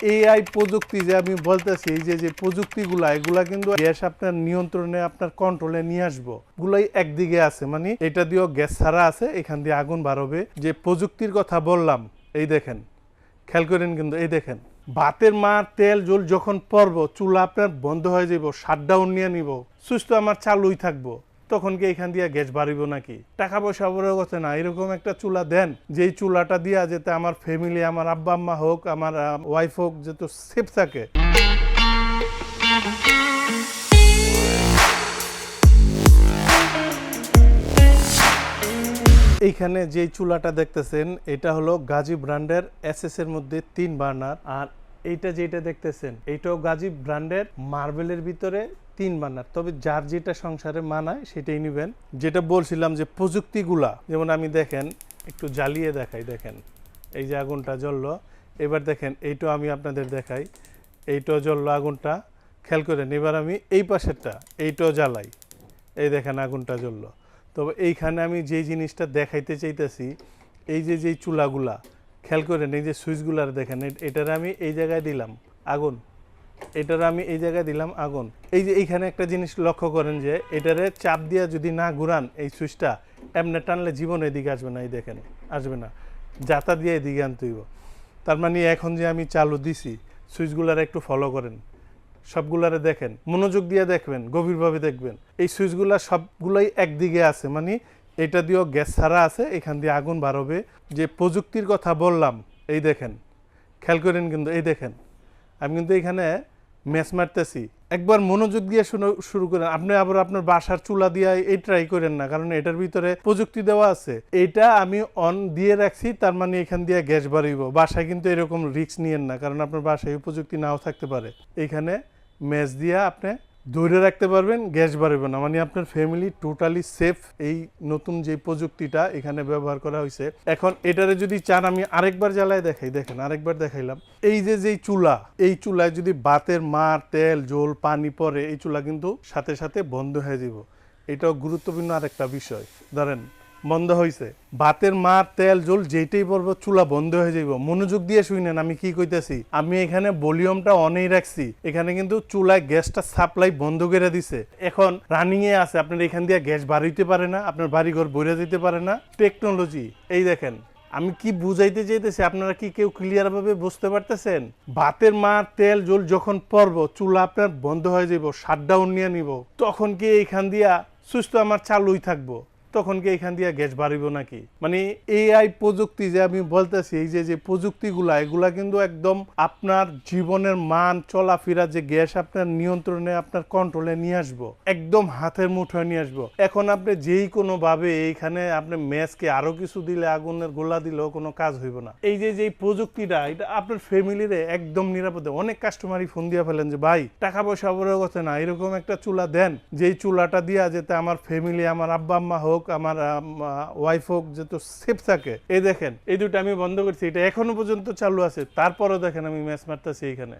AI প্রযুক্তি যে আমি বলতেছি, এই যে যে প্রযুক্তিগুলা, এগুলা কিন্তু গ্যাস আপনার নিয়ন্ত্রণে, আপনার কন্ট্রোলে নিয়ে আসব। গুলাই একদিকে আছে মানে এটা দিয়েও গ্যাস ছাড়া আছে, এখান দিয়ে আগুন বাড়বে। যে প্রযুক্তির কথা বললাম, এই দেখেন, খেয়াল করেন কিন্তু, এই দেখেন, ভাতের মার তেল জল যখন পড়ব চুলা আপনার বন্ধ হয়ে যাব শাটডাউন নিয়ে নিব, সুস্থ আমার চালুই থাকব। তখন কি এখান দিয়ে গ্যাস বাড়িব নাকি? টাকা পয়সা বড় কথা না। এরকম একটা চুলা দেন, যেই চুলাটা দিয়া যেতে আমার ফ্যামিলি আমার আব্বা আম্মা হোক, আমার ওয়াইফ হোক যেহেতু সেফ থাকে। এইখানে যে চুলাটা দেখতেছেন, এটা হলো গাজী ব্র্যান্ডের এসএস এর মধ্যে তিন বার্নার। আর এইটা যেটা দেখতেছেন এইটাও গাজী ব্র্যান্ডের মার্বেলের ভিতরে তিন বার্নার তবে যার যেটা সংসারে মানায় সেটাই নেবেন। যেটা বলছিলাম যে প্রযুক্তিগুলা, যেমন আমি দেখেন, একটু জ্বালিয়ে দেখাই, দেখেন, এই যে আগুনটা জ্বললো, এবার দেখেন এইটাও আমি আপনাদের দেখাই, এইটাও জ্বললো আগুনটা, খেয়াল করেন, এবার আমি এই পাশেরটা, এইটাও জ্বালাই, এই দেখেন আগুনটা জ্বললো। তবে এইখানে আমি যেই জিনিসটা দেখাইতে চাইতেছি, এই যে যেই চুলাগুলা, খেয়াল করেন, এই যে সুইচগুলার দেখেন এটার আমি এই জায়গায় দিলাম, আগুন। এটার আমি এই জায়গায় দিলাম আগুন। এই যে এইখানে একটা জিনিস লক্ষ্য করেন যে, এটারে চাপ দিয়ে যদি না ঘুরান এই সুইচটা, এমনি টানলে জীবন এদিকে আসবে না, এই দেখেন, আসবে না। যাতা দিয়ে এদিকে আনতে হইব। তার মানে এখন যে আমি চালু দিছি, সুইচগুলার একটু ফলো করেন। সবগুলারে দেখেন, মনোযোগ দিয়ে দেখবেন, গভীরভাবে দেখবেন। এই সুইচগুলা সবগুলাই একদিকে আছে মানে এটা দিয়েও গ্যাস ছাড়া আছে, এখান দিয়ে আগুন বাড়বে। যে প্রযুক্তির কথা বললাম, এই দেখেন, খেয়াল করেন কিন্তু, এই দেখেন আমি কিন্তু এখানে ম্যাচ মারতেছি। একবার মনোযোগ দিয়ে শুনে, শুরু করেন। আপনি আবার আপনার বাসার চুলা দিয়ে এই ট্রাই করেন না, কারণ এটার ভিতরে প্রযুক্তি দেওয়া আছে। এটা আমি অন দিয়ে রাখছি, তার মানে এখান দিয়ে গ্যাস বাড়িব। বাসায় কিন্তু এরকম রিক্স নিয়েন না, কারণ আপনার বাসায় প্রযুক্তি নাও থাকতে পারে। এখানে ম্যাচ দিয়ে আপনি ধরে রাখতে পারবেন, গ্যাস বাড়বে না। মানে আপনার ফ্যামিলি টোটালি সেফ এই নতুন যে প্রযুক্তিটা এখানে ব্যবহার করা হয়েছে। এখন এটারে যদি চান, আমি আরেকবার জ্বালায় দেখাই। দেখেন, আরেকবার দেখাইলাম। এই যে যেই চুলা, এই চুলায় যদি বাতের মার, তেল, জল, পানি পরে এই চুলা কিন্তু সাথে সাথে বন্ধ হয়ে যাব এটাও গুরুত্বপূর্ণ আরেকটা বিষয়। ধরেন বন্ধ হয়েছে ভাতের মার, তেল, জল যেইটাই পড়ব, চুলা বন্ধ হয়ে যাইব। মনোযোগ দিয়ে শুনেন আমি কি কইতেছি? আমি এখানে ভলিউমটা অনেই রাখছি। এখানে কিন্তু চুলায় গ্যাসটা সাপ্লাই বন্ধ করে দিছে। এখন রানিং এ আছে, আপনার এখান দিয়ে গ্যাস বাড়িতে পারে না, আপনার বাড়িঘর বইরে দিতে পারে না। টেকনোলজি এই দেখেন, আমি কি বুঝাইতে চাইতেছি, আপনারা কি কেউ ক্লিয়ার ভাবে বুঝতে পারতেছেন? ভাতের মার, তেল, জল যখন পড়ব, চুলা আপনার বন্ধ হয়ে যাব শাটডাউন নিয়ে নিব, তখন কি এইখান দিয়া সুস্থ আমার চালুই থাকব? তখন কি এখান দিয়ে গ্যাস বাড়িব নাকি? মানে এআই প্রযুক্তি যে আমি বলতেছি, এই যে যে প্রযুক্তিগুলা, এগুলা কিন্তু একদম আপনার জীবনের মান, চলাফেরা যে গ্যাস আপনার নিয়ন্ত্রণে, আপনার কন্ট্রোলে নিয়ে আসব। একদম হাতের মুঠোয় নিয়ে আসব। এখন আপনি যেই কোনো ভাবে এইখানে আপনি ম্যাচকে আরও কিছু দিলে, আগুনের গোলা দিলেও কোনো কাজ হইব না। এই যে যে প্রযুক্তিটা, এটা আপনার ফ্যামিলিরে একদম নিরাপদে অনেক কাস্টমারই ফোন দিয়ে ফেলেন যে, ভাই, টাকা পয়সা বড় কথা না, এরকম একটা চুলা দেন। যেই চুলাটা দিয়া যেতে আমার ফ্যামিলি আমার আব্বা আম্মা হোক আমার ওয়াইফ হোক যেহেতু সেফ থাকে। এই দেখেন, এই দুটো আমি বন্ধ করছি। এটা এখনও পর্যন্ত চালু আছে। তারপরও দেখেন আমি ম্যাচ মারতেছি এইখানে।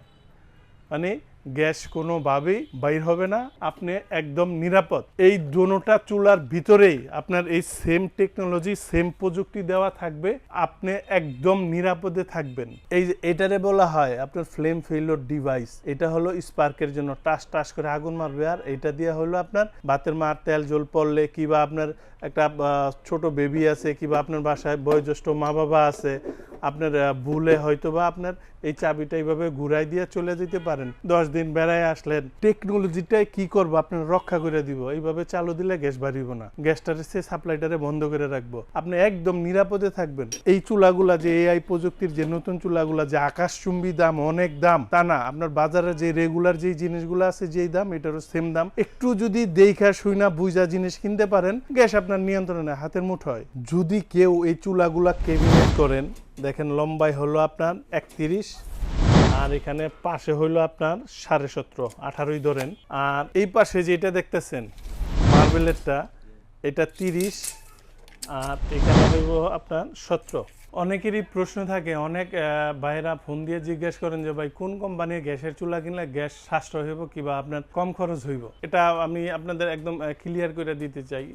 মানে গ্যাস কোনোভাবেই বাইর হবে না, আপনি একদম নিরাপদ। এই দোনোটা চুলার ভিতরেই আপনার এই সেম টেকনোলজি, সেম প্রযুক্তি দেওয়া থাকবে, আপনি একদম নিরাপদে থাকবেন। এই এটারে বলা হয় আপনার ফ্লেম ফেলোর ডিভাইস এটা হলো স্পার্কের জন্য টাস টাস করে আগুন মারবে, আর এটা দিয়ে হলো আপনার ভাতের মার, তেল জল পড়লে কিবা আপনার একটা ছোট বেবি আছে, কিবা আপনার বাসায় বয়োজ্যেষ্ঠ মা বাবা আছে, আপনার ভুলে হয়তো বা আপনার এই চাবিটা এইভাবে ঘুরাই দিয়ে চলে যেতে পারেন। দশ দিন বেড়ায় আসলেন টেকনোলজিটাই কি করব, আপনার রক্ষা করে দিব। এইভাবে চালু দিলে গ্যাস বাড়িব না। গ্যাসটারে সে সাপ্লাইটারে বন্ধ করে রাখব। আপনি একদম নিরাপদে থাকবেন। এই চুলাগুলা যে এআই প্রযুক্তির যে নতুন চুলাগুলা, যে আকাশচুম্বী দাম অনেক দাম, তা না। আপনার বাজারে যে রেগুলার যে জিনিসগুলো আছে, যেই দাম, এটারও সেম দাম। একটু যদি দেখা শুইনা বুঝা জিনিস কিনতে পারেন, গ্যাস আপনার নিয়ন্ত্রণে, হাতের মুঠোয়। যদি কেউ এই চুলাগুলা কেবিনেট করেন, দেখেন লম্বাই হলো আপনার একত্রিশ আর এখানে পাশে হইল আপনার সাড়ে সতেরো, আঠারোই ধরেন। আর এই পাশে যেটা দেখতেছেন, মার্বেলেরটা, এটা তিরিশ, আর এখানে হইব আপনার সতেরো। অনেকেরই প্রশ্ন থাকে, অনেক ভাইয়েরা ফোন দিয়ে জিজ্ঞেস করেন যে, ভাই, কোন কোম্পানির গ্যাসের চুলা কিনলে গ্যাস সাশ্রয় হইব কিংবা আপনার কম খরচ হইব? এটা আমি আপনাদের একদম ক্লিয়ার করে দিতে চাই।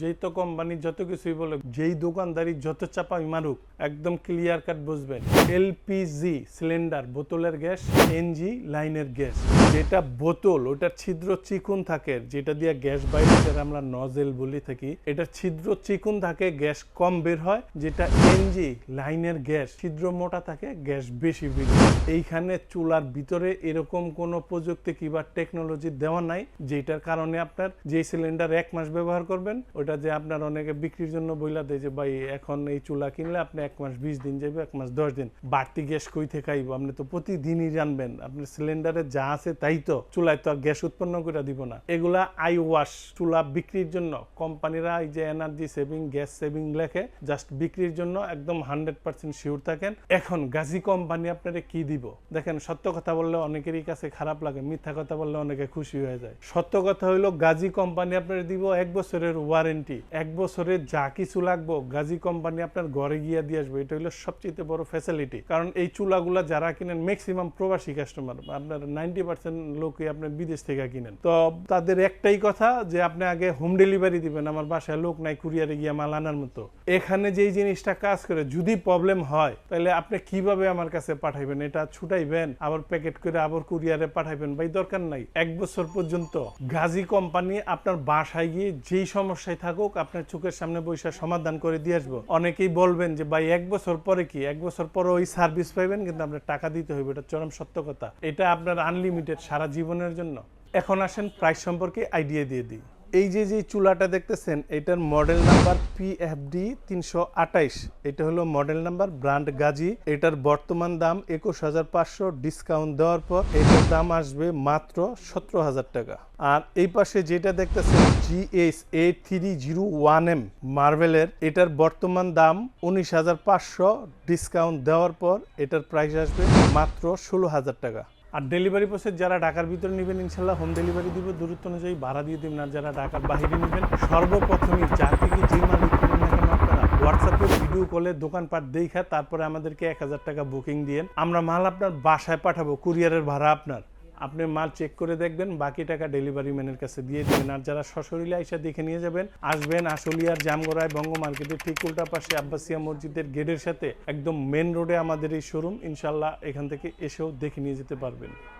যেই তো কোম্পানি যত কিছুই বলে যেই দোকানদারি যত চাপাই মারুক, একদম ক্লিয়ার কাট বুঝবেন। এলপিজি সিলিন্ডার, বোতলের গ্যাস, এনজি লাইনের গ্যাস। যেটা বোতল, ওটার ছিদ্র চিকুন থাকে, যেটা দিয়ে গ্যাস বাইরে যেটা আমরা নজেল বলি থাকি এটা ছিদ্র চিকুন থাকে, গ্যাস কম বের হয়, যেটা এনজি লাইনের গ্যাস, ছিদ্র মোটা থাকে, গ্যাস বেশি বের এইখানে চুলার ভিতরে এরকম কোনো প্রযুক্তি কিংবা টেকনোলজি দেওয়া নাই যেটার কারণে আপনার যে সিলিন্ডার এক মাস ব্যবহার করবেন, ওটা যে আপনার অনেকে বিক্রির জন্য বইলা দেয় যে, ভাই, এখন এই চুলা কিনলে আপনি এক মাস বিশ দিন যাবে এক মাস দশ দিন। বাড়তি গ্যাস কই থেকে আইব? আপনি তো প্রতিদিনই জানবেন, আপনার সিলিন্ডারে যা আছে তাই তো। চুলায় তো আর গ্যাস উৎপন্ন করে দিব না। এগুলা আই ওয়াশ, চুলা বিক্রির জন্য। কোম্পানিরা এই যে এনার্জি সেভিং গ্যাস সেভিং লেখে জাস্ট বিক্রির জন্য একদম হান্ড্রেড পার্সেন্ট শিওর থাকেন। এখন গাজী কোম্পানি আপনারা কি দিব? দেখেন, সত্য কথা বললে অনেকেরই কাছে খারাপ লাগে, মিথ্যা কথা বললে অনেকে খুশি হয়ে যায়। সত্য কথা হইল, গাজী কোম্পানি আপনার দিব এক বছরের ওয়ারেন্টি এক বছরে যা কিছু লাগবো, গাজী কোম্পানি আপনার ঘরে গিয়ে দিয়ে আসবে। এটা হলো সবচেয়ে বড় ফ্যাসিলিটি কারণ এই চুলাগুলা যারা কিনেন ম্যাক্সিমাম প্রবাসী কাস্টমার আপনার নাইনটি পার্সেন্ট লোকই আপনার বিদেশ থেকে কিনেন। তো তাদের একটাই কথা যে, আপনি আগে হোম ডেলিভারি দিবেন। আমার বাসায় লোক নাই কুরিয়ারে গিয়ে মাল আনার মতো। এখানে যেই জিনিসটা কাজ করে যদি প্রবলেম হয়, তাহলে আপনি কীভাবে আমার কাছে পাঠাইবেন? এটা ছুটাইবেন, আবার প্যাকেট করে আবার কুরিয়ারে পাঠাইবেন। ভাই, দরকার নাই। এক বছর পর্যন্ত গাজী কোম্পানি আপনার বাসায় গিয়ে যেই সমস্যায় থাকুক, আপনার চোখের সামনে বৈশা সমাধান করে দিয়ে আসব। অনেকেই বলবেন যে, ভাই, এক বছর পরে কি? এক বছর পরে ওই সার্ভিস পাইবেন, কিন্তু আপনার টাকা দিতে হবে এটা চরম সত্য কথা। এটা আপনার আনলিমিটেড সারা জীবনের জন্য। এখন আসেন প্রাইস সম্পর্কে আইডিয়া দিয়ে দিই। এই যে যে চুলাটা দেখতেছেন, এটার মডেল নাম্বার পিএফডি তিনশো আঠাইশ। এটা হলো মডেল নাম্বার ব্র্যান্ড গাজী। এটার বর্তমান দাম একুশ হাজার পাঁচশো। ডিসকাউন্ট দেওয়ার পর এটার দাম আসবে মাত্র সতেরো হাজার টাকা। আর এই পাশে যেটা দেখতেছেন GS A three zero one M মার্বেলের এটার বর্তমান দাম উনিশ হাজার পাঁচশো। ডিসকাউন্ট দেওয়ার পর এটার প্রাইস আসবে মাত্র ষোলো হাজার টাকা। আর ডেলিভারি প্রসেস যারা ঢাকার ভিতরে নেবেন, ইনশাল্লাহ হোম ডেলিভারি দিব। দূরত্ব অনুযায়ী ভাড়া দিয়ে দিবেন আর যারা ঢাকার বাহিরে নেবেন সর্বপ্রথমই যার থেকে যে মাল না কেন আপনারা হোয়াটসঅ্যাপে ভিডিও কলে দোকানপাট দেখা তারপরে আমাদেরকে এক হাজার টাকা বুকিং দিয়ে আমরা মাল আপনার বাসায় পাঠাবো কুরিয়ারের ভাড়া আপনার। আপনি মাল চেক করে দেখবেন, বাকি টাকা ডেলিভারি ম্যানের কাছে দিয়ে দেবেন। আর যারা সশরীরে আইসা দেখে নিয়ে যাবেন, আসবেন আশুলিয়ার জামগড়ায় বঙ্গ মার্কেটের ঠিক উল্টা পাশে আব্বাসিয়া মসজিদের গেটের সাথে, একদম মেন রোডে আমাদের এই শোরুম ইনশাল্লাহ এখান থেকে এসেও দেখে নিয়ে যেতে পারবেন।